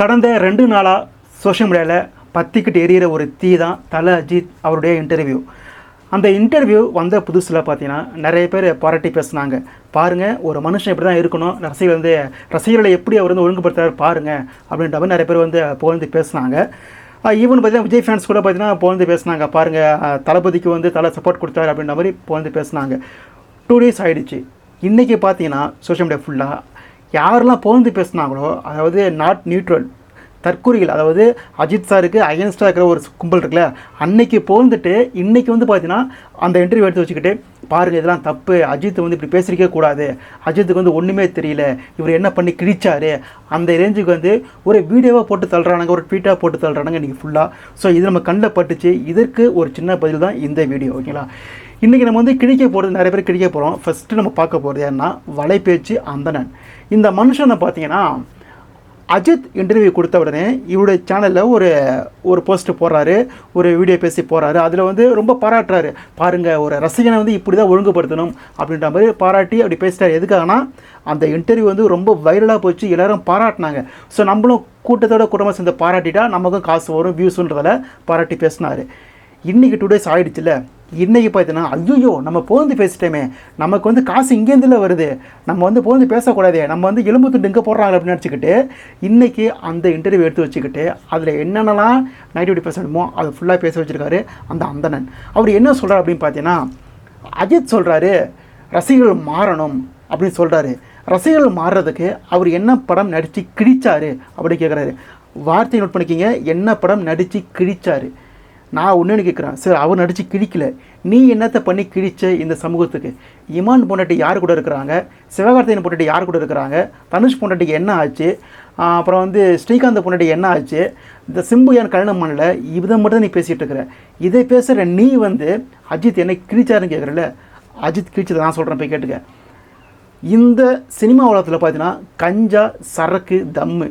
கடந்த ரெண்டு நாளாக சோஷியல் மீடியாவில் பத்திக்கிட்டு எரியிற ஒரு தீ தான் தல அஜித் அவருடைய இன்டர்வியூ அந்த இன்டர்வியூ வந்த புதுசில் பார்த்தீங்கன்னா நிறைய பேர் பாராட்டி பேசுனாங்க. பாருங்கள் ஒரு மனுஷன் இப்படி தான் இருக்கணும். ரசிகர்கள் வந்து ரசிகர்களை எப்படி அவர் வந்து ஒழுங்குபடுத்துறாரு பாருங்கள் அப்படின்ற மாதிரி நிறைய பேர் வந்து புகழ்ந்து பேசுனாங்க. ஈவன் பார்த்தீங்கன்னா விஜய் ஃபேன்ஸ் கூட பார்த்தீங்கன்னா புகழ்ந்து பேசுனாங்க. பாருங்கள் தளபதிக்கு வந்து தலை சப்போர்ட் கொடுத்தாரு அப்படின்ற மாதிரி புகழ்ந்து பேசுனாங்க. டூ டேஸ் ஆகிடுச்சு இன்றைக்கி பார்த்தீங்கன்னா சோஷியல் மீடியா ஃபுல்லாக யாரெல்லாம் புகழ்ந்து பேசினாங்களோ அதாவது நாட் நியூட்ரல் தற்கூறிகள் அதாவது அஜித் சாருக்கு அகேன்ஸ்டாக இருக்கிற ஒரு கும்பல் இருக்குல்ல அன்னைக்கு புகழ்ந்துட்டு இன்றைக்கி வந்து பார்த்தீங்கன்னா அந்த இன்டர்வியூ எடுத்து வச்சுக்கிட்டு பாருங்கள் இதெல்லாம் தப்பு அஜித் வந்து இப்படி பேசியிருக்கே கூடாது அஜித்துக்கு வந்து ஒன்றுமே தெரியல இவர் என்ன பண்ணி கிழிச்சாரு அந்த ரேஞ்சுக்கு வந்து ஒரு வீடியோவாக போட்டு தள்ளுறானுங்க ஒரு ட்வீட்டாக போட்டு தள்ளுறானுங்க இன்றைக்கி ஃபுல்லாக ஸோ இது நம்ம கண்ணில் பட்டுச்சு இதற்கு ஒரு சின்ன பதில் தான் இந்த வீடியோ ஓகேங்களா இன்றைக்கி நம்ம வந்து கிழிக்க போகிறது நிறைய பேர் கிழிக்க போகிறோம் ஃபஸ்ட்டு நம்ம பார்க்க போகிறது ஏன்னா வலைபேச்சு அந்தணன். இந்த மனுஷனை பார்த்தீங்கன்னா அஜித் இன்டர்வியூ கொடுத்த உடனே இவருடைய சேனலில் ஒரு ஒரு போஸ்ட்டு போடுறாரு ஒரு வீடியோ பேசி போகிறாரு அதில் வந்து ரொம்ப பாராட்டுறாரு. பாருங்கள் ஒரு ரசிகனை வந்து இப்படி தான் ஒழுங்குபடுத்தணும் அப்படின்ற மாதிரி பாராட்டி அப்படி பேசிட்டார். எதுக்காகனா அந்த இன்டர்வியூ வந்து ரொம்ப வைரலாக போச்சு. எல்லோரும் பாராட்டினாங்க. ஸோ நம்மளும் கூட்டத்தோட கூட்டமாக சேர்ந்து பாராட்டிட்டா நமக்கும் காசு வரும் வியூஸுன்றதால பாராட்டி பேசினார். இன்றைக்கி டூ டேஸ் ஆகிடுச்சுல இன்றைக்கி பார்த்தீங்கன்னா ஐயோ நம்ம போந்து பேசிட்டோமே. நமக்கு வந்து காசு இங்கேருந்துல வருது. நம்ம வந்து போந்து பேசக்கூடாதே. நம்ம வந்து எலும்பு துண்டு இங்கே போடுறாங்க அப்படின்னு நினச்சிக்கிட்டு இன்றைக்கி அந்த இன்டர்வியூ எடுத்து வச்சுக்கிட்டு அதில் என்னென்னலாம் நெகட்டிவிட்டி பேசணுமோ அதை ஃபுல்லாக பேச வச்சுருக்காரு அந்த அந்தணன். அவர் என்ன சொல்கிறார் அப்படின்னு பார்த்தீங்கன்னா அஜித் சொல்கிறாரு ரசிகர்கள் மாறணும் அப்படின்னு சொல்கிறாரு ரசிகர்கள் மாறுறதுக்கு அவர் என்ன படம் நடித்து கிழிச்சாரு அப்படி கேட்குறாரு வார்த்தையை நோட் பண்ணிக்கிங்க. என்ன படம் நடித்து கிழிச்சாரு? நான் ஒன்று கேட்குறேன் சார் அவர் நடித்து கிழிக்கல. நீ என்னத்தை பண்ணி கிழிச்ச இந்த சமூகத்துக்கு? இமான் பொண்டாட்டி யார் கூட இருக்கிறாங்க? சிவகார்த்திகன் பொண்டாட்டி யார் கூட இருக்கிறாங்க? தனுஷ் பொண்டாட்டிக்கு என்ன ஆச்சு? அப்புறம் வந்து ஸ்ரீகாந்த் பொண்டாட்டி என்ன ஆச்சு? இந்த சிம்பு ஏன் கல்யாணம் பண்ணல? இதை மட்டும் தான் நீ பேசிகிட்டு இருக்கிற. இதை பேசுகிற நீ வந்து அஜித் என்னை கிழிச்சாருன்னு கேட்குறல அஜித் கிழிச்சதை நான் சொல்கிறேன் போய் கேட்டுக்க. இந்த சினிமா உலகத்தில் பார்த்தீங்கன்னா கஞ்சா சரக்கு தம்மு.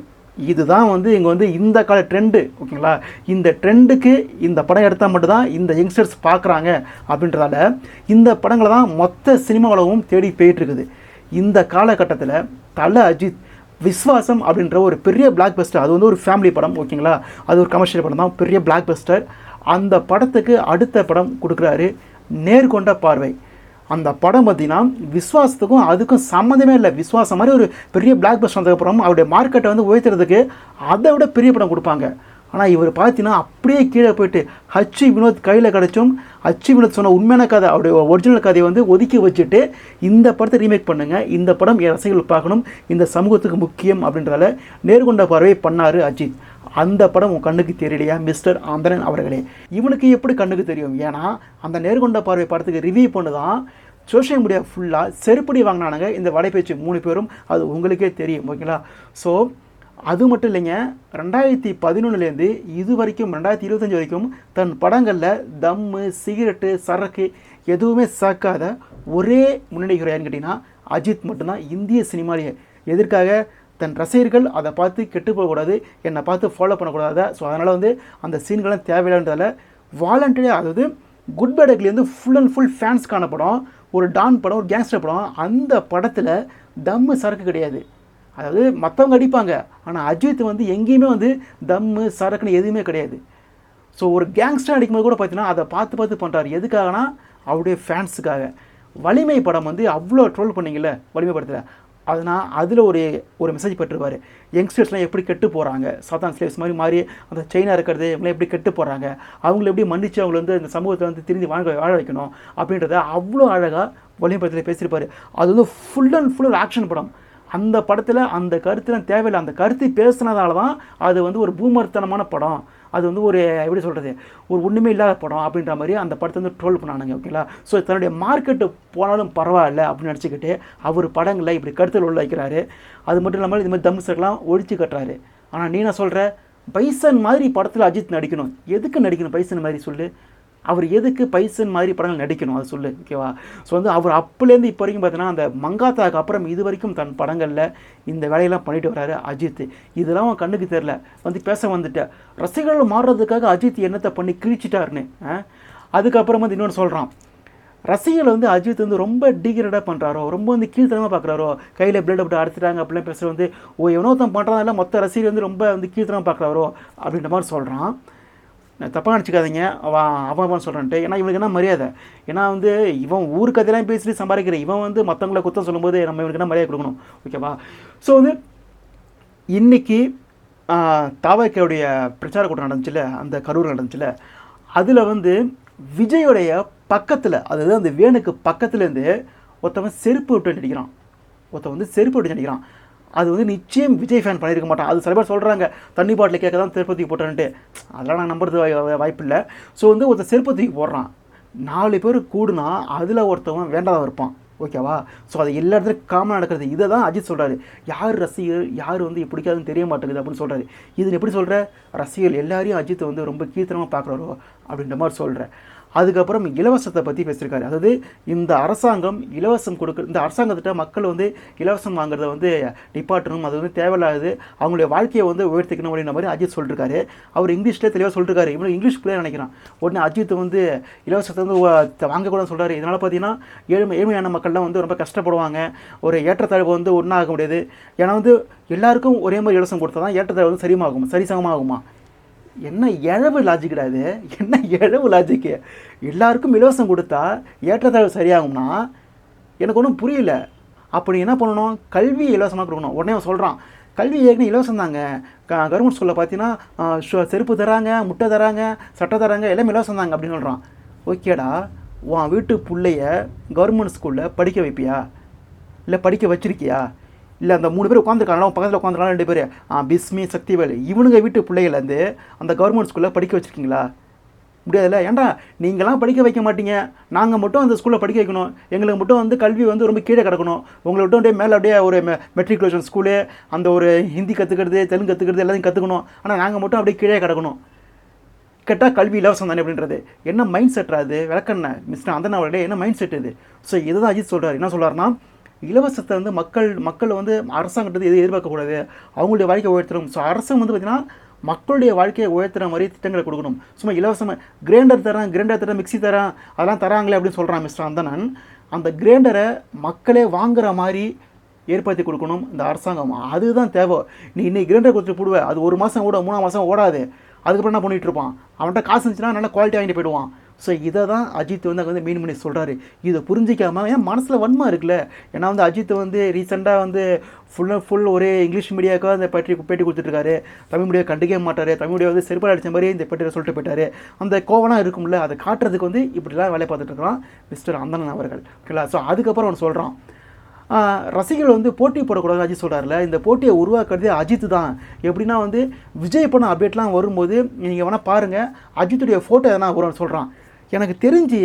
இதுதான் வந்து இங்கே வந்து இந்த கால ட்ரெண்டு ஓகேங்களா? இந்த ட்ரெண்டுக்கு இந்த படம் எடுத்தால் மட்டும்தான் இந்த யங்ஸ்டர்ஸ் பார்க்குறாங்க அப்படின்றதால இந்த படங்களை தான் மொத்த சினிமா உலகமும் தேடி போயிட்டுருக்குது இந்த காலகட்டத்தில் தலை அஜித் விஸ்வாசம் அப்படின்ற ஒரு பெரிய பிளாக் பஸ்டர் அது வந்து ஒரு ஃபேமிலி படம் ஓகேங்களா? அது ஒரு கமர்ஷியல் படம் தான் பெரிய பிளாக் பஸ்டர் அந்த படத்துக்கு அடுத்த படம் கொடுக்குறாரு நேர்கொண்ட பார்வை. அந்த படம் பார்த்தீங்கன்னா விஸ்வாசத்துக்கும் அதுக்கும் சம்மந்தமே இல்லை. விஸ்வாசம் மாதிரி ஒரு பெரிய பிளாக் பஸ்ட் வந்ததுக்கப்புறம் அவருடைய மார்க்கெட்டை வந்து உயர்த்துறதுக்கு அதை விட பெரிய படம் கொடுப்பாங்க. ஆனால் இவர் பார்த்தீங்கன்னா அப்படியே கீழே போயிட்டு ஹச்சி வினோத் கையில் கிடச்சும் ஹச்சி வினோத் சொன்ன உண்மையான கதை அவருடைய ஒரிஜினல் கதையை வந்து ஒதுக்கி வச்சுட்டு இந்த படத்தை ரீமேக் பண்ணுங்கள் இந்த படம் என் ரசிகர்கள் பார்க்கணும். இந்த சமூகத்துக்கு முக்கியம் அப்படின்றதால நேர்கொண்ட பார்வை பண்ணார் அஜித். அந்த படம் உன் கண்ணுக்கு தெரியலையா மிஸ்டர் ஆந்திரன் அவர்களே? இவனுக்கு எப்படி கண்ணுக்கு தெரியும்? ஏன்னா அந்த நேர்கொண்ட பார்வை படத்துக்கு ரிவ்யூ பண்ணு தான் சோஷியல் மீடியா ஃபுல்லாக செருப்படி வாங்கினானுங்க இந்த வலைபேச்சு மூணு பேரும். அது உங்களுக்கே தெரியும் ஓகேங்களா ஸோ அது மட்டும் இல்லைங்க ரெண்டாயிரத்தி பதினொன்றுலேருந்து இது வரைக்கும் ரெண்டாயிரத்தி இருபத்தஞ்சி வரைக்கும் தன் படங்களில் தம்மு சிகரெட்டு சரக்கு எதுவுமே சாக்காத ஒரே முன்னணி ஹீரோயான்னு கேட்டிங்கன்னா அஜித் மட்டும்தான். இந்திய சினிமாலேயே எதற்காக? தன் ரசிகர்கள் அதை பார்த்து கெட்டு போகக்கூடாது என்னை பார்த்து ஃபாலோ பண்ணக்கூடாது? ஸோ அதனால் வந்து அந்த சீன்கள்லாம் தேவையில்லைன்றதால வாலண்டரியாக அதாவது குட் பேடக்லேருந்து ஃபுல் அண்ட் ஃபுல் ஃபேன்ஸ்க்கான படம் ஒரு டான் படம் ஒரு கேங்ஸ்டர் படம் அந்த படத்தில் தம்மு சரக்கு கிடையாது. அதாவது மற்றவங்க அடிப்பாங்க ஆனால் அஜித் வந்து எங்கேயுமே வந்து தம்மு சரக்குன்னு எதுவுமே கிடையாது. ஸோ ஒரு கேங்ஸ்டர் அடிக்கும்போது கூட பார்த்தீங்கன்னா அதை பார்த்து பார்த்து பண்ணுறாரு எதுக்காகனா? அவருடைய ஃபேன்ஸுக்காக வலிமை படம் வந்து அவ்வளோ ட்ரோல் பண்ணீங்கல்ல வலிமை படத்தில். அதனால் அதில் ஒரு ஒரு மெசேஜ் பெற்றுருவார் யங்ஸ்டர்ஸ்லாம் எப்படி கெட்டு போகிறாங்க சாத்தான் ஸ்லேவ்ஸ் மாதிரி மாறி அந்த செயினாக இருக்கிறது இவங்களாம் எப்படி கெட்டு போகிறாங்க அவங்கள எப்படி மன்னிச்சு அவங்கள வந்து இந்த சமூகத்தை வந்து திரும்பி வாங்க வாழ வைக்கணும்? அப்படின்றத அவ்வளோ அழகாக வலிமை பேசியிருப்பார். அது வந்து ஃபுல் அண்ட் ஃபுல் ஒரு ஆக்ஷன் படம். அந்த படத்தில் அந்த கருத்துலாம் தேவையில்லை. அந்த கருத்து பேசுனதால தான் அது வந்து ஒரு பூமர்த்தனமான படம். அது வந்து ஒரு எப்படி சொல்கிறது ஒரு ஒன்றுமே இல்லாத படம் அப்படின்ற மாதிரி அந்த படத்தை வந்து ட்ரோல் பண்ணானுங்க ஓகேங்களா ஸோ தன்னுடைய மார்க்கெட்டு போனாலும் பரவாயில்ல அப்படின்னு நினச்சிக்கிட்டு அவர் படங்களை இப்படி கருத்தில் உள்ள வைக்கிறாரு. அது மட்டும் இல்லாமல் இது மாதிரி தம்சர்லாம் ஒழிச்சு கட்டுறாரு. ஆனால் நீ நான் சொல்கிற பைசன் மாதிரி படத்தில் அஜித் நடிக்கணும். எதுக்கு நடிக்கணும் பைசன் மாதிரி சொல்லு? அவர் எதுக்கு பைசன் மாதிரி படங்கள் நடிக்கணும்? அது சொல்லு ஓகேவா ஸோ வந்து அவர் அப்போலேருந்து இப்போ வரைக்கும் பார்த்தீங்கன்னா அந்த மங்காத்தாக்கு அப்புறம் இது வரைக்கும் தன் படங்களில் இந்த வேலையெல்லாம் பண்ணிட்டு வராரு அஜித். இதெல்லாம் அவன் கண்ணுக்கு தெரில வந்து பேச வந்துட்டேன் ரசிகர்கள் மாறுறதுக்காக அஜித் என்னத்தை பண்ணி கிழிச்சிட்டாருன்னு அதுக்கப்புறம் வந்து இன்னொன்று சொல்கிறான் ரசிகர்கள் வந்து அஜித் வந்து ரொம்ப டிகிரேடாக பண்ணுறாரோ ரொம்ப வந்து கீழ்த்தனமாக பார்க்குறாரோ கையில் பிளட் அப்படி அறுத்துட்டாங்க அப்படிலாம் பேசுகிற வந்து ஓ எவனோத்தம் பண்ணுறதால மொத்த ரசிகர் வந்து ரொம்ப வந்து கீழ்த்தனமாக பார்க்குறாரோ அப்படின்ற மாதிரி சொல்கிறான் தப்பாக நினச்சிக்காதீங்க. அவன் அவன் அவன் சொல்கிறான்ட்டு ஏன்னா இவனுக்கு என்ன மரியாதை? ஏன்னா வந்து இவன் ஊர் கதையெல்லாம் பேசிட்டு சம்பாதிக்கிற இவன் வந்து மற்றவங்களை குத்தம் சொல்லும்போது நம்ம இவனுக்கு என்ன மரியாதை கொடுக்கணும்? ஓகேவா ஸோ வந்து இன்னைக்கு தாவக்கையுடைய பிரச்சார கூட்டம் நடந்துச்சுல அந்த கரூர் நடந்துச்சுல அதில் வந்து விஜயோடைய பக்கத்தில் அதாவது அந்த வேனுக்கு பக்கத்துலேருந்து ஒருத்தவன் செருப்பு விட்டு நடிக்கிறான். ஒருத்தன் வந்து செருப்பு விட்டு நடிக்கிறான். அது வந்து நிச்சயம் விஜய் ஃபேன் பண்ணியிருக்க மாட்டான். அது சில பேர் சொல்கிறாங்க தண்ணி பாட்டில் கேட்க தான் திருப்பதி போட்டேன்ட்டு அதெல்லாம் நான் நம்புறது வாய்ப்பு இல்லை. ஸோ வந்து ஒருத்தன் செருப்பு தூக்கி போடுறான். நாலு பேர் கூடுனா அதில் ஒருத்தவன் வேண்டாதான் இருப்பான். ஓகேவா ஸோ அது எல்லா இடத்துலையும் காமனாக நடக்கிறது. இதை தான் அஜித் சொல்கிறாரு யார் ரசிகர் யார் வந்து பிடிக்காதுன்னு தெரிய மாட்டேங்குது அப்படின்னு சொல்கிறாரு இது எப்படி சொல்கிற ரசிகர் எல்லாரையும் அஜித் வந்து ரொம்ப கீர்த்தனமாக பார்க்குறாரோ அப்படின்ற மாதிரி சொல்கிறேன் அதுக்கப்புறம் இலவசத்தை பற்றி பேசியிருக்காரு. அதாவது இந்த அரசாங்கம் இலவசம் கொடுக்க இந்த அரசாங்கத்திட்ட மக்கள் வந்து இலவசம் வாங்குறத வந்து நிப்பாட்டணும் அது வந்து தேவையில்லாது அவங்களுடைய வாழ்க்கையை வந்து உயர்த்திக்கணும் அப்படின்ற மாதிரி அஜித் சொல்லிருக்காரு. அவர் இங்கிலீஷ்லேயே தெளிவாக சொல்லிருக்காரு. இவ்வளோ இங்கிலீஷ் பிள்ளைய நினைக்கிறான். உடனே அஜித் வந்து இலவசத்தை வந்து வாங்கக்கூடாதுன்னு சொல்கிறாரு இதனால் பார்த்தீங்கன்னா ஏழ்மை ஏழ்மையான மக்கள்லாம் வந்து ரொம்ப கஷ்டப்படுவாங்க. ஒரு ஏற்றத்தாழ்வு வந்து ஒன்றாக முடியாது. ஏன்னா வந்து எல்லாருக்கும் ஒரே மாதிரி இலவசம் கொடுத்தா தான் ஏற்றத்தாழ்வு வந்து சரிமாகும் சரிசமமாகுமா? என்ன இழவு லாஜிக்கடா இது? என்ன இழவு லாஜிக்கு எல்லாருக்கும் இலவசம் கொடுத்தா ஏற்றத்தாழ்வு சரியாகும்னா எனக்கு ஒன்றும் புரியல. அப்படி என்ன பண்ணணும்? கல்வி இலவசமாக கொடுக்கணும். உடனே அவன் சொல்கிறான் கல்வி ஏற்கனவே இலவசம் தாங்க க கவர்மெண்ட் ஸ்கூலில் பார்த்தீங்கன்னா செருப்பு தராங்க முட்டை தராங்க சட்டை தராங்க எல்லாமே இலவசம் தாங்க அப்படின்னு சொல்கிறான் ஓகேடா. உன் வீட்டு பிள்ளைய கவர்மெண்ட் ஸ்கூலில் படிக்க வைப்பியா? இல்லை படிக்க வச்சிருக்கியா? இல்லை அந்த மூணு பேர் உட்காந்துருக்காங்க பக்கத்தில் உட்காந்துருக்காங்க ரெண்டு பேர். ஆ பிஸ்மி சக்திவேல். இவனுங்க வீட்டு பிள்ளைகள்லேருந்து அந்த கவர்மெண்ட் ஸ்கூலில் படிக்க வச்சுருக்கீங்களா? முடியாதுல்ல? ஏன்டா நீங்களாம் படிக்க வைக்க மாட்டீங்க. நாங்கள் மட்டும் அந்த ஸ்கூலில் படிக்க வைக்கணும். எங்களுக்கு மட்டும் வந்து கல்வி வந்து ரொம்ப கீழே கிடக்கணும். உங்களை விட்டு அப்படியே மேலே அப்படியே ஒரு மெ மெட்ரிகுலேஷன் ஸ்கூலு அந்த ஒரு ஹிந்தி கற்றுக்கிறது தெலுங்கு கற்றுக்கிறது எல்லாத்தையும் கற்றுக்கணும் ஆனால் நாங்கள் மட்டும் அப்படியே கீழே கிடக்கணும். கேட்டால் கல்வி இலவசம் தானே அப்படின்றது. என்ன மைண்ட் செட் அது? விளக்கண்ண மிஸ்டர் அந்த அவர்களே என்ன மைண்ட் செட் இது ஸோ இதுதான் அஜித் சொல்கிறார் என்ன சொல்கிறாருன்னா இலவசத்தை வந்து மக்கள் மக்கள் வந்து அரசாங்கத்தை எது எதிர்பார்க்கக்கூடாது. அவங்களுடைய வாழ்க்கை உயர்த்தணும். ஸோ அரசாங்கம் வந்து பார்த்திங்கன்னா மக்களுடைய வாழ்க்கையை உயர்த்துற மாதிரி திட்டங்களை கொடுக்கணும். சும்மா இலவசமாக கிரைண்டர் தரேன் கிரைண்டர் தரேன் மிக்சி தரேன் அதெல்லாம் தராங்களே அப்படின்னு சொல்கிறான் மிஸ்டர் அந்தனன் அந்த கிரைண்டரை மக்களே வாங்குற மாதிரி ஏற்படுத்தி கொடுக்கணும் இந்த அரசாங்கம். அதுதான் தேவை. நீ இன்னைக்கு கிரைண்டர் கொடுத்துட்டு போடுவேன் அது ஒரு மாதம் ஓட மூணாம் மாதம் ஓடாது. அதுக்கப்புறம் என்ன பண்ணிகிட்டு இருப்பான்? அவன்கிட்ட காசு இருந்துச்சுன்னா நல்லா குவாலிட்டி வாங்கிட்டு போயிடுவான். ஸோ இதை தான் அஜித் வந்து அங்கே வந்து மீன் பண்ணி சொல்கிறாரு இதை புரிஞ்சிக்காம ஏன் மனசில் வன்மா இருக்குல்ல? ஏன்னா வந்து அஜித் வந்து ரீசெண்டாக வந்து ஃபுல் அண்ட் ஃபுல் ஒரே இங்கிலீஷ் மீடியாவுக்காக அந்த பேட்டி பேட்டி கொடுத்துட்ருக்காரு தமிழ் மீடியா கண்டுக்கவே மாட்டார். தமிழ் மீடியா வந்து செருப்பால் அடித்த மாதிரி இந்த பேட்டியில் சொல்லிட்டு போயிட்டார். அந்த கோவனாக இருக்கும்ல அதை காட்டுறதுக்கு வந்து இப்படிலாம் வேலை பார்த்துட்டு இருக்கிறான் மிஸ்டர் அந்தனன் அவர்கள். ஓகேங்களா ஸோ அதுக்கப்புறம் அவன் சொல்கிறான் ரசிகர்கள் வந்து போட்டி போடக்கூடாது அஜித் சொல்கிறார்ல இந்த போட்டியை உருவாக்குறதே அஜித் தான். எப்படின்னா வந்து விஜய் படம் அப்டேட்லாம் வரும்போது நீங்கள் வேணால் பாருங்கள் அஜித்துடைய ஃபோட்டோ எதனா வரும்னு சொல்கிறான் எனக்கு தெரிஞ்சு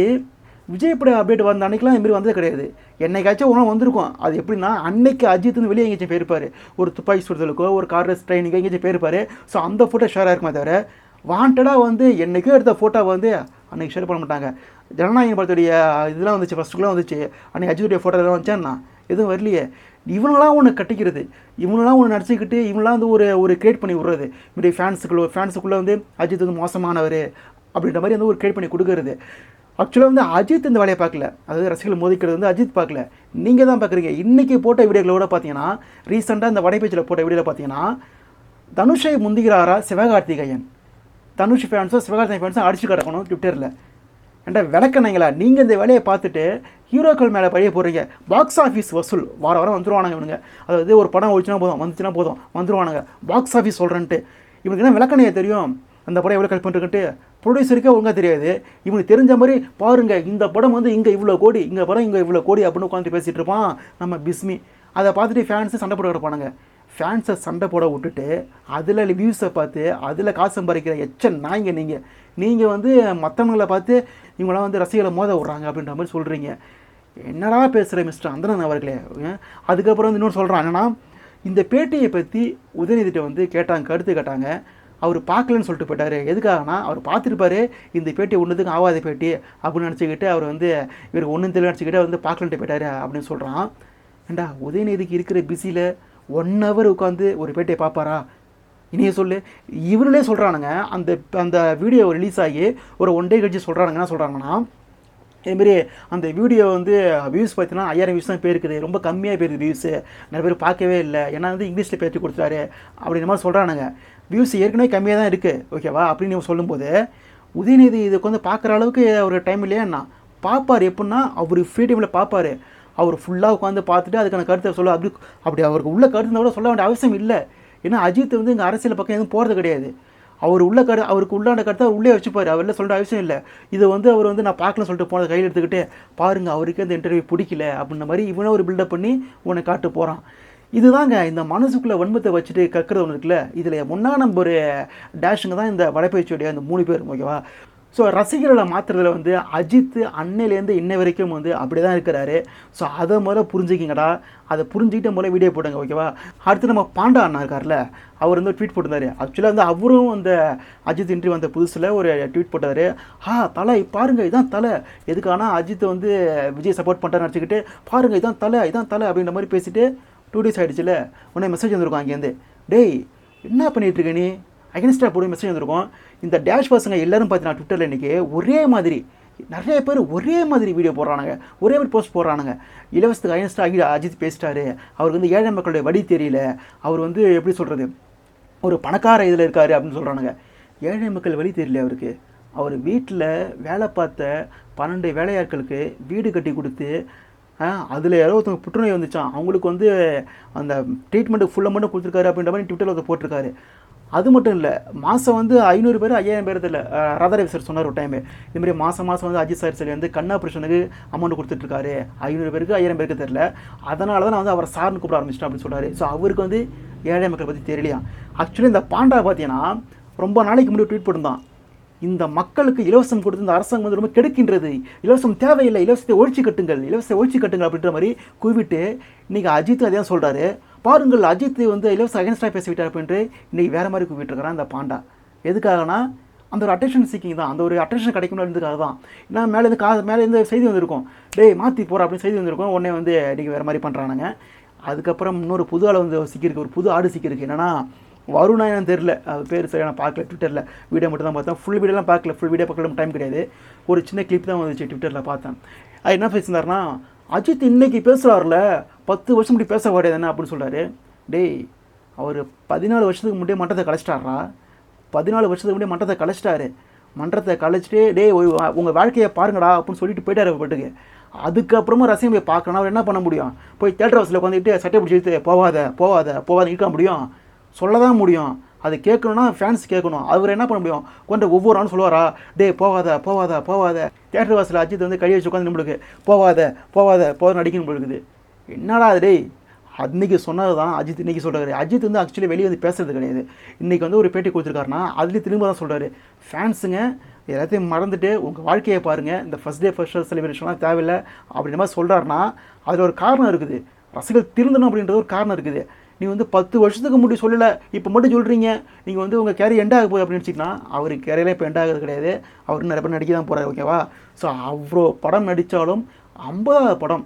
விஜய் படம் அப்டேட் வந்த அன்னைக்கெலாம் இதுமாரி வந்தது கிடையாது. என்னைக்காச்சும் உணவு வந்திருக்கும். அது எப்படின்னா அன்னைக்கு அஜித்துன்னு வெளியே எங்கேயாச்சும் போயிருப்பார். ஒரு துப்பாக்கி சுடுதலுக்கோ ஒரு கார் ரேஸ் ட்ரைனிங்கோ எங்கேயாச்சும் போயிருப்பார். ஸோ அந்த ஃபோட்டோ ஷேர் ஆயிருக்குமே தவிர வாண்டடாக வந்து என்றைக்கும் எடுத்த ஃபோட்டோ வந்து அன்றைக்கி ஷேர் பண்ண மாட்டாங்க. ஜனநாயகம் படத்துடைய இதெல்லாம் வந்துச்சு ஃபஸ்ட்டுக்குலாம் வந்துச்சு. அன்றைக்கி அஜித்துடைய ஃபோட்டோ எல்லாம் வந்துச்சான்னா எதுவும் வரலையே. இவனெல்லாம் ஒன்று கட்டிக்கிறது. இவனெல்லாம் ஒன்று நடிச்சுக்கிட்டு இவனெல்லாம் வந்து ஒரு ஒரு கிரியேட் பண்ணி விட்றது. இப்படி ஃபேன்ஸுக்குள்ள ஃபேன்ஸுக்குள்ளே வந்து அஜித் வந்து மோசமானவர். அப்படின்ற மாதிரி வந்து ஒரு கிரியேட் பண்ணி கொடுக்கறது. ஆக்சுவலாக வந்து அஜித் இந்த வேலையை பார்க்கல. அதாவது ரசிகர்கள் மோதிக்கிறது வந்து அஜித் பார்க்கல. நீங்கள் தான் பார்க்குறீங்க. இன்றைக்கி போட்ட வீடியோக்களோட பார்த்தீங்கன்னா ரீசெண்டாக இந்த வடைப்பேச்சில் போட்ட வீடியோவில் பார்த்தீங்கன்னா தனுஷை முந்திக்கிறாரா சிவகார்த்திகேயன்? தனுஷ் ஃபேன்ஸோ சிவகார்த்திகை ஃபேன்ஸோ அடிச்சு கிடக்கணும் ட்விட்டரில் ஏன்டா விளக்கணைங்களா? நீங்கள் இந்த வேலையை பார்த்துட்டு ஹீரோக்கள் மேலே பழைய போடுறீங்க. பாக்ஸ் ஆஃபீஸ் வசூல். வார வாரம் வந்துருவானுங்க இவனுங்க. அதாவது ஒரு படம் ஒழிச்சுனா போதும். வந்துச்சுன்னா போதும். வந்துருவானுங்க. பாக்ஸ் ஆஃபீஸ் சொல்கிறேன்ட்டு இவனுக்கு என்ன விளக்கணையை தெரியும்? அந்த படம் எவ்வளோ கலெக்ட் பண்ணிருக்குன்ட்டு ப்ரொடியூசருக்கே ஒழுங்காக தெரியாது. இவனுக்கு தெரிஞ்ச மாதிரி பாருங்கள் இந்த படம் வந்து இங்கே இவ்வளோ கோடி இங்கே படம் இங்கே இவ்வளோ கோடி அப்படின்னு உட்காந்து பேசிகிட்டு இருப்பான் நம்ம பிஸ்மி. அதை பார்த்துட்டு ஃபேன்ஸு சண்டை போட கிடப்பானுங்க ஃபேன்ஸை சண்டை போட விட்டுட்டு அதில் வியூஸை பார்த்து அதில் காசு சம்பாதிக்கிற எச்ச நாய்ங்க நீங்கள் நீங்கள் வந்து மற்றவங்களை பார்த்து இவங்களாம் வந்து ரசிகளை மோத விட்றாங்க அப்படின்ற மாதிரி சொல்கிறீங்க என்னடா பேசுகிற மிஸ்டர் அந்தனன் அவர்களே? அதுக்கப்புறம் வந்து இன்னொன்று சொல்கிறான் என்னென்னா இந்த பேட்டியை பற்றி உதயநிதிட்ட வந்து கேட்டாங்க கருத்து கேட்டாங்க. அவர் பார்க்கலன்னு சொல்லிட்டு போயிட்டார். எதுக்காகனா அவர் பார்த்துருப்பாரு இந்த பேட்டி ஒன்றுத்துக்கும் ஆகாத பேட்டி அப்படின்னு நினச்சிக்கிட்டு அவர் வந்து இவர் ஒன்றும் தெரியல நினச்சிக்கிட்டு வந்து பார்க்கலன்ட்டு போயிட்டார் அப்படின்னு சொல்கிறான் ஏண்டா உதயநிதிக்கு இருக்கிற பிஸியில் ஒன் ஹவர் உட்காந்து ஒரு பேட்டியை பார்ப்பாரா? இனிய சொல்லு இவங்களே சொல்கிறானுங்க அந்த அந்த வீடியோ ரிலீஸ் ஆகி ஒரு ஒன் டே கழிச்சு சொல்கிறானுங்க என்ன சொல்கிறாங்கன்னா இதேமாரி அந்த வீடியோ வந்து வியூஸ் பார்த்தீங்கன்னா ஐயாயிரம் வியூஸ் தான் போயிருக்குது. ரொம்ப கம்மியாக போயிருக்குது வியூஸு நிறைய பேர் பார்க்கவே இல்லை. ஏன்னா வந்து இங்கிலீஷில் பேச்சு கொடுத்துட்டாரு. அப்படின்ற மாதிரி சொல்கிறானுங்க வியூஸ் ஏற்கனவே கம்மியாக தான் இருக்குது ஓகேவா அப்படின்னு இவங்க சொல்லும்போது உதயநிதி இதுக்கு வந்து பார்க்குற அளவுக்கு ஒரு டைம் இல்லையா பார்ப்பார். எப்படின்னா அவர் ஃப்ரீ டைமில் பார்ப்பார். அவர் ஃபுல்லாக உட்காந்து பார்த்துட்டு அதுக்கான கருத்தை சொல்ல அப்படி அப்படி அவருக்கு உள்ள கருத்து கூட சொல்ல வேண்டிய அவசியம் இல்லை. ஏன்னா அஜித் வந்து இங்கே அரசியல் பக்கம் எதுவும் போகிறது கிடையாது. அவர் உள்ள கரு அவருக்கு உள்ளான கருத்தை அவர் உள்ளே வச்சுப்பார். அவரில் சொல்கிற அவசியம் இல்லை. இதை வந்து அவர் வந்து நான் பார்க்கல சொல்லிட்டு போனதை கையில் எடுத்துக்கிட்டு பாருங்க அவருக்கு அந்த இன்டர்வியூ பிடிக்கல. அப்படின்ற மாதிரி இவனை ஒரு பில்டப் பண்ணி உன்னை காட்டு போகிறான் இதுதாங்க இந்த மனசுக்குள்ளே வன்மத்தை வச்சுட்டு கற்கிறது ஒன்று இருக்குல்ல. இதில் முன்னா நம்பர் டேஷுங்க தான் இந்த வடப்பயிற்சியுடைய அந்த மூணு பேர் ஓகேவா ஸோ ரசிகர்களை மாற்றுறதுல வந்து அஜித் அன்னையிலேருந்து இன்ன வரைக்கும் வந்து அப்படி தான் இருக்கிறாரு. ஸோ அதை முதல்ல புரிஞ்சுக்கிங்கடா. அதை புரிஞ்சுக்கிட்ட முதல்ல வீடியோ போடுங்க ஓகேவா அடுத்து நம்ம பாண்டா அண்ணா இருக்கார்ல அவர் வந்து ட்வீட் போட்டிருந்தாரு. ஆக்சுவலாக வந்து அவரும் அந்த அஜித் இன்றி வந்த புதுசில் ஒரு ட்வீட் போட்டார். ஆ தலை பாருங்க இதான் தலை. எதுக்கானா அஜித் வந்து விஜய் சப்போர்ட் பண்ணுறான்னு நினச்சிக்கிட்டு பாருங்க இதான் தலை இதான் தலை அப்படின்ற மாதிரி பேசிட்டு டூ டேஸ் ஆகிடுச்சுல உடனே மெசேஜ் வந்திருக்கும் அங்கேருந்து டேய் என்ன பண்ணிகிட்ருக்க இருக்க நீ? அகென்ஸ்டாக போட மெசேஜ் வந்திருக்கும். இந்த டேஷ் பசங்க எல்லாரும் பார்த்தீங்கன்னா ட்விட்டரில் இன்றைக்கி ஒரே மாதிரி நிறைய பேர் ஒரே மாதிரி வீடியோ போடுறானுங்க. ஒரே மாதிரி போஸ்ட் போடுறானுங்க. இலவசத்துக்கு அகென்ஸ்டாக அஜித் பேசிட்டாரு. அவருக்கு வந்து ஏழை மக்களுடைய வழி தெரியல. அவர் வந்து எப்படி சொல்கிறது ஒரு பணக்கார இதில் இருக்கார் அப்படின்னு சொல்கிறானுங்க ஏழை மக்கள் வழி தெரியல அவருக்கு. அவர் வீட்டில் வேலை பார்த்த பன்னெண்டு வேலையாட்களுக்கு வீடு கட்டி கொடுத்து அதில் யாரோ ஒருத்தவங்க புற்றுநோய் வந்துச்சான் அவங்களுக்கு வந்து அந்த ட்ரீட்மெண்ட்டு ஃபுல்லாக மட்டும் கொடுத்துருக்காரு அப்படின்ற மாதிரி ட்விட்டரில் வந்து போட்டிருக்காரு. அது மட்டும் இல்லை மாதம் வந்து ஐநூறு பேர் ஐயாயிரம் பேர் இல்லை ராதாரவி சார் சொன்னார் ஒரு டைமு இதுமாதிரி மாதம் மாதம் வந்து அஜித் சார் சரி வந்து கண்ணா ஆப்ரேஷனுக்கு அமௌண்ட் கொடுத்துட்ருக்காரு ஐநூறு பேருக்கு ஐயாயிரம் பேருக்கு தெரில அதனால தான் நான் வந்து அவரை சார்னு கூப்பிட ஆரம்பிச்சிட்டேன் அப்படின்னு சொல்கிறாரு ஸோ அவருக்கு வந்து ஏழை மக்களை பற்றி தெரியலையா? ஆக்சுவலி இந்த பாண்டா பார்த்தீங்கன்னா ரொம்ப நாளைக்கு முன்னாடி ட்வீட் பண்ணிருந்தான் இந்த மக்களுக்கு இலவசம் கொடுத்து இந்த அரசாங்கம் வந்து ரொம்ப கெடுக்கின்றது. இலவசம் தேவையில்லை. இலவசத்தை ஒழிச்சு கட்டுங்கள். இலவசத்தை ஒழிச்சு கட்டுங்கள் அப்படின்ற மாதிரி கூவிட்டு இன்றைக்கி அஜித் அதே சொல்கிறாரு பாருங்கள் அஜித் வந்து இலவச அகேன்ஸ்டாக பேசிவிட்டார் அப்படின்ட்டு இன்றைக்கி வேறு மாதிரி கூப்பிட்டுருக்கிறான் இந்த பாண்டா. எதுக்காகனா அந்த ஒரு அட்டென்ஷன் சீக்கிங் தான். அந்த ஒரு அட்டென்ஷன் கிடைக்கணுன்றதுக்காக தான். ஏன்னா மேலேருந்து கா மேலேருந்து செய்தி வந்திருக்கும். டேய் மாற்றி போகிற அப்படின்னு செய்தி வந்திருக்கும். உடனே வந்து இன்றைக்கி வேறு மாதிரி பண்ணுறானுங்க அதுக்கப்புறம் இன்னொரு புது ஆள் வந்து சிக்கியிருக்கு. ஒரு புது ஆடு சிக்கியிருக்கு. என்னென்னா வருணா என்னன்னு தெரில அது பேர் சரியான பார்க்கல. ட்விட்டரில் வீடியோ மட்டும் தான் பார்த்தேன். ஃபுல் வீடியோலாம் பார்க்கல. ஃபுல் வீடியோ பார்க்கலாம் டைம் கிடையாது. ஒரு சின்ன கிளிப் தான் வந்துச்சு ட்விட்டரில் பார்த்தேன். அது என்ன பேசியிருந்தாருன்னா அஜித் இன்னைக்கு பேசுகிறாருல பத்து வருஷம் இப்படி பேச என்ன அப்படின்னு சொல்கிறாரு டேய் அவர் பதினாலு வருஷத்துக்கு முன்னாடியே மன்றத்தை கலைச்சிட்டாரா பதினாலு வருஷத்துக்கு முன்னாடியே மன்றத்தை கலைச்சிட்டாரு. மன்றத்தை கலைச்சிட்டு டேய் உங்கள் வாழ்க்கையை பாருங்கடா அப்படின்னு சொல்லிட்டு போயிட்டார் பாட்டுக்கு. அதுக்கப்புறமா ரசிகம் போய் பார்க்கணும் அவர் என்ன பண்ண முடியும்? போய் தேட்டர் ஹவுஸில் உட்காந்துக்கிட்டு சட்டை பிடிச்சி போகாத போகாத போகாத இருக்க முடியும்? சொல்ல தான் முடியும். அது கேட்கணுன்னா ஃபேன்ஸ் கேட்கணும். அவர் என்ன பண்ண முடியும்? கொண்ட ஒவ்வொரு ஆளும் சொல்லுவாரா டே போகாத போகாத போகாத தேட்டர் வாசலில் அஜித் வந்து கையை வச்சு உட்காந்து நம்மளுக்கு போகாத போகாத போகாத நடிக்கணும் நம்மளுக்குது என்னடா அது டேய்? அன்றைக்கி சொன்னது தான் அஜித் இன்றைக்கி சொல்கிறாரு அஜித் வந்து ஆக்சுவலி வெளியே வந்து பேசுறது கிடையாது. இன்றைக்கி வந்து ஒரு பேட்டி கொடுத்துருக்காருன்னா அதுலேயும் திரும்ப தான் சொல்கிறாரு ஃபேன்ஸுங்க எல்லாத்தையும் மறந்துட்டு உங்கள் வாழ்க்கையை பாருங்கள் இந்த ஃபஸ்ட் டே ஃபஸ்ட் ஷோ செலிப்ரேஷன்லாம் தேவையில்லை அப்படின்ற மாதிரி சொல்கிறாருன்னா அதில் ஒரு காரணம் இருக்குது. ரசிகர் திருந்தணும் அப்படின்றது ஒரு காரணம் இருக்குது. நீ வந்து பத்து வருஷத்துக்கு முன்னாடி சொல்லலை இப்போ மட்டும் சொல்கிறீங்க நீங்கள் வந்து உங்கள் கேரியர் எண்ட் ஆக போகுது அப்படின்னு நினச்சிங்கன்னா அவர் கேரியரில் இப்போ எண்ட் ஆகிறது கிடையாது. அவர் நிறைய பேர் நடிக்க தான் போகிறார் ஓகேவா ஸோ அவ்வளோ படம் நடித்தாலும் ஐம்பதாவது படம்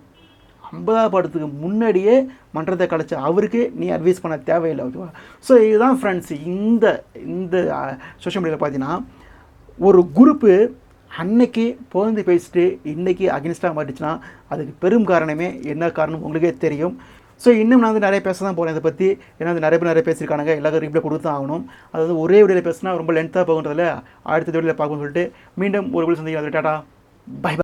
ஐம்பதாவது படத்துக்கு முன்னாடியே மன்றத்தை கலைச்ச அவருக்கு நீ அட்வைஸ் பண்ண தேவையில்லை ஓகேவா ஸோ இதுதான் ஃப்ரெண்ட்ஸ் இந்த இந்த சோஷியல் மீடியாவில் பார்த்தீங்கன்னா ஒரு குரூப்பு அன்னைக்கு புகழ்ந்து பேசிட்டு இன்றைக்கி அகென்ஸ்டாக மாட்டுச்சுன்னா அதுக்கு பெரும் காரணமே என்ன காரணம் உங்களுக்கே தெரியும். ஸோ இன்னும் நான் வந்து நிறைய பேச தான் போகிறேன் இதை பற்றி ஏன்னா வந்து நிறைய பேர் நிறைய பேசியிருக்காங்க எல்லாரும் ரிப்ளை கொடுத்து தான் ஆகணும். அதாவது ஒரே வீடியோவில் பேசினா ரொம்ப லென்த்தாக போகுன்றதில்ல. அடுத்த வீடியோவில் பார்க்கணும்னு சொல்லிட்டு மீண்டும் ஒரு வீடியோ சந்திக்கலாம். Tata bye